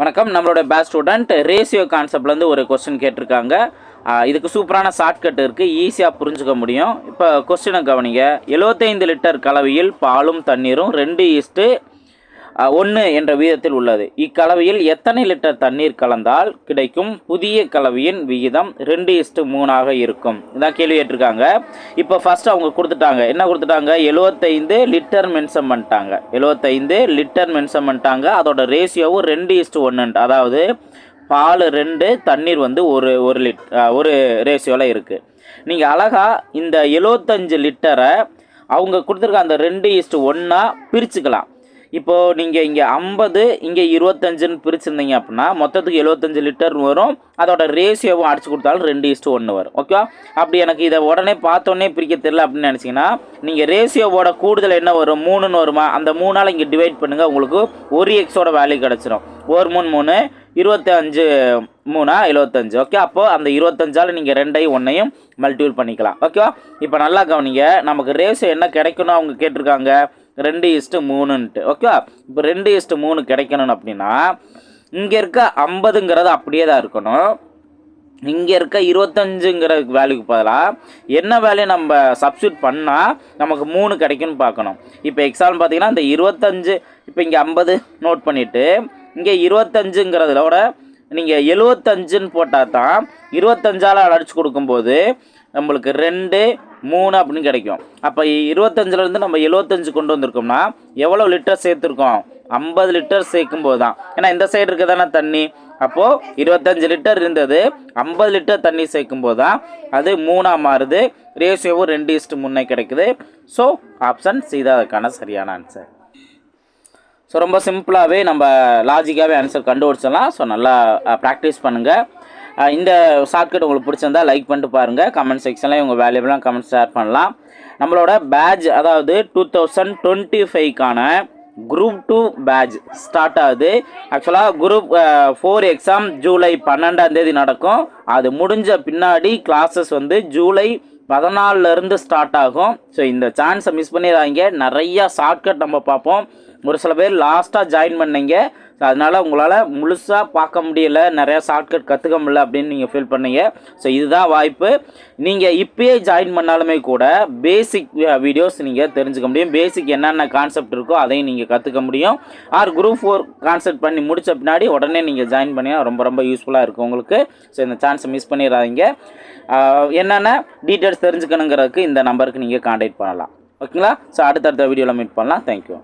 வணக்கம். நம்மளோட paste student ratio கான்செப்ட்லேருந்து ஒரு கொஸ்டின் கேட்டிருக்காங்க. இதுக்கு சூப்பரான ஷார்ட்கட் இருக்குது ஈஸியாக புரிஞ்சுக்க முடியும். இப்போ கொஸ்டினை கவனிங்க. 75 லிட்டர் கலவையில் பாலும் தண்ணீரும் ரெண்டு ஈஸ்ட்டு ஒன்று என்ற வீதத்தில் உள்ளது. இக்கலவையில் எத்தனை லிட்டர் தண்ணீர் கலந்தால் கிடைக்கும்? புதிய கலவையின் விகிதம் ரெண்டு இஸ்டு மூணாக இருக்கும். இதான் கேள்வி கேட்டிருக்காங்க. இப்போ ஃபர்ஸ்ட் அவங்க கொடுத்துட்டாங்க. என்ன கொடுத்துட்டாங்க? 75 லிட்டர் மென்ஷன் பண்ணிட்டாங்க. 75 லிட்டர் மென்ஷன் பண்ணிட்டாங்க. அதோட ரேஷியோவும் ரெண்டு இஸ்டு ஒன்று அதாவது பால் ரெண்டு தண்ணீர் வந்து ஒரு ஒரு லிட் ஒரு ரேஷியோவில் இருக்குது நீங்கள் அழகாக இந்த 75 லிட்டரை அவங்க கொடுத்துருக்க அந்த ரெண்டு இஸ்ட்டு ஒன்றா பிரிச்சுக்கலாம். இப்போது நீங்கள் இங்கே ஐம்பது இங்கே இருபத்தஞ்சுன்னு பிரிச்சிருந்தீங்க அப்படின்னா மொத்தத்துக்கு 75 லிட்டர் வரும். அதோட ரேஷியோவும் அடிச்சு கொடுத்தாலும் ரெண்டு இஸ்ட்டு ஒன்று வரும். ஓகேவா அப்படி எனக்கு இதை உடனே பார்த்தோன்னே பிரிக்க தெரியல அப்படின்னு நினச்சிங்கன்னா நீங்கள் ரேஷியோவோட கூடுதல் என்ன வரும்? மூணுன்னு வருமா? அந்த மூணால் இங்கே டிவைட் பண்ணுங்கள் உங்களுக்கு ஒரு எக்ஸோட வேல்யூ கிடச்சிரும். ஒரு மூணு மூணு இருபத்தஞ்சு மூணா எழுபத்தஞ்சு ஓகே அப்போது அந்த இருபத்தஞ்சால் நீங்கள் ரெண்டையும் ஒன்றையும் மல்டிபிள் பண்ணிக்கலாம். ஓகேவா இப்போ நல்லா கவனிங்க நமக்கு ரேஷியோ என்ன கிடைக்கணும் அவங்க கேட்டிருக்காங்க. ரெண்டு இஸ்ட்டு மூணுன்ட்டு. ஓகே இப்போ ரெண்டு இஸ்ட்டு மூணு கிடைக்கணும் அப்படின்னா இங்கே இருக்க ஐம்பதுங்கிறது அப்படியே தான் இருக்கணும். இங்கே இருக்க இருபத்தஞ்சுங்கிற வேல்யூக்கு பதிலாக என்ன வேல்யூ நம்ம சப்ஸ்டியூட் பண்ணால் நமக்கு மூணு கிடைக்கும்னு பார்க்கணும். இப்போ எக்ஸாம்பிள் பார்த்தீங்கன்னா இந்த இருபத்தஞ்சு இப்போ இங்கே ஐம்பது நோட் பண்ணிவிட்டு இங்கே இருபத்தஞ்சுங்கிறதோட நீங்கள் எழுவத்தஞ்சுன்னு போட்டால் தான் இருபத்தஞ்சால் அடிச்சு கொடுக்கும்போது நம்மளுக்கு ரெண்டு மூணு அப்படின்னு கிடைக்கும். அப்போ இருபத்தஞ்சிலேருந்து நம்ம எழுபத்தஞ்சு கொண்டு வந்திருக்கோம்னா எவ்வளோ லிட்டர் சேர்த்துருக்கோம்? ஐம்பது லிட்டர் சேர்க்கும் போது தான் ஏன்னா இந்த சைடு இருக்க தானே தண்ணி? அப்போது இருபத்தஞ்சி லிட்டர் இருந்தது. ஐம்பது லிட்டர் தண்ணி சேர்க்கும் போது தான் அது மூணாக மாறுது. ரேஷியோவும் ரெண்டு இஸ்ட்டு முன்னே கிடைக்குது. ஸோ ஆப்ஷன் சி தான் அதுக்கான சரியான ஆன்சர் ஸோ ரொம்ப சிம்பிளாகவே நம்ம லாஜிக்காகவே ஆன்சர் கண்டுபிடிச்சிடலாம். ஸோ நல்லா ப்ராக்டிஸ் பண்ணுங்கள் இந்த ஷார்ட்கட் உங்களுக்கு பிடிச்சிருந்தா லைக் பண்ணிட்டு பாருங்கள் கமெண்ட் செக்ஷனில் உங்கள் வேல்யூபிளாக கமெண்ட் ஷேர் பண்ணலாம். நம்மளோட பேட்ச் அதாவது டூ தௌசண்ட் டுவெண்ட்டி ஃபைவ்க்கான குரூப் டூ பேட்ச் ஸ்டார்ட் ஆகுது. ஆக்சுவலாக குரூப் ஃபோர் எக்ஸாம் ஜூலை பன்னெண்டாம் தேதி நடக்கும். அது முடிஞ்ச பின்னாடி கிளாஸஸ் வந்து ஜூலை பதினாலுலேருந்து ஸ்டார்ட் ஆகும். ஸோ இந்த சான்ஸை மிஸ் பண்ணிடுறாங்க நிறையா ஷார்ட்கட் நம்ம பார்ப்போம். ஒரு சில பேர் லாஸ்ட்டாக ஜாயின் பண்ணீங்க. ஸோ அதனால் உங்களால் முழுசாக பார்க்க முடியல நிறையா ஷார்ட்கட் கற்றுக்க முடியல அப்படின்னு நீங்கள் ஃபீல் பண்ணீங்க. ஸோ இதுதான் வாய்ப்பு. நீங்கள் இப்போயே ஜாயின் பண்ணாலுமே கூட பேசிக் வீடியோஸ் நீங்கள் தெரிஞ்சுக்க முடியும். பேசிக் என்னென்ன கான்செப்ட் இருக்கோ அதையும் நீங்கள் கற்றுக்க முடியும். ஆர் குரூப் ஃபோர் கான்செப்ட் பண்ணி முடித்த பின்னாடி உடனே நீங்கள் ஜாயின் பண்ணினா ரொம்ப ரொம்ப யூஸ்ஃபுல்லாக இருக்கும் உங்களுக்கு. ஸோ இந்த சான்ஸை மிஸ் பண்ணிடாதீங்க. என்னென்ன டீட்டெயில்ஸ் தெரிஞ்சுக்கணுங்கிறதுக்கு இந்த நம்பருக்கு நீங்கள் காண்டாக்ட் பண்ணலாம். ஓகேங்களா ஸோ அடுத்தடுத்த வீடியோவில் மீட் பண்ணலாம். தேங்க்யூ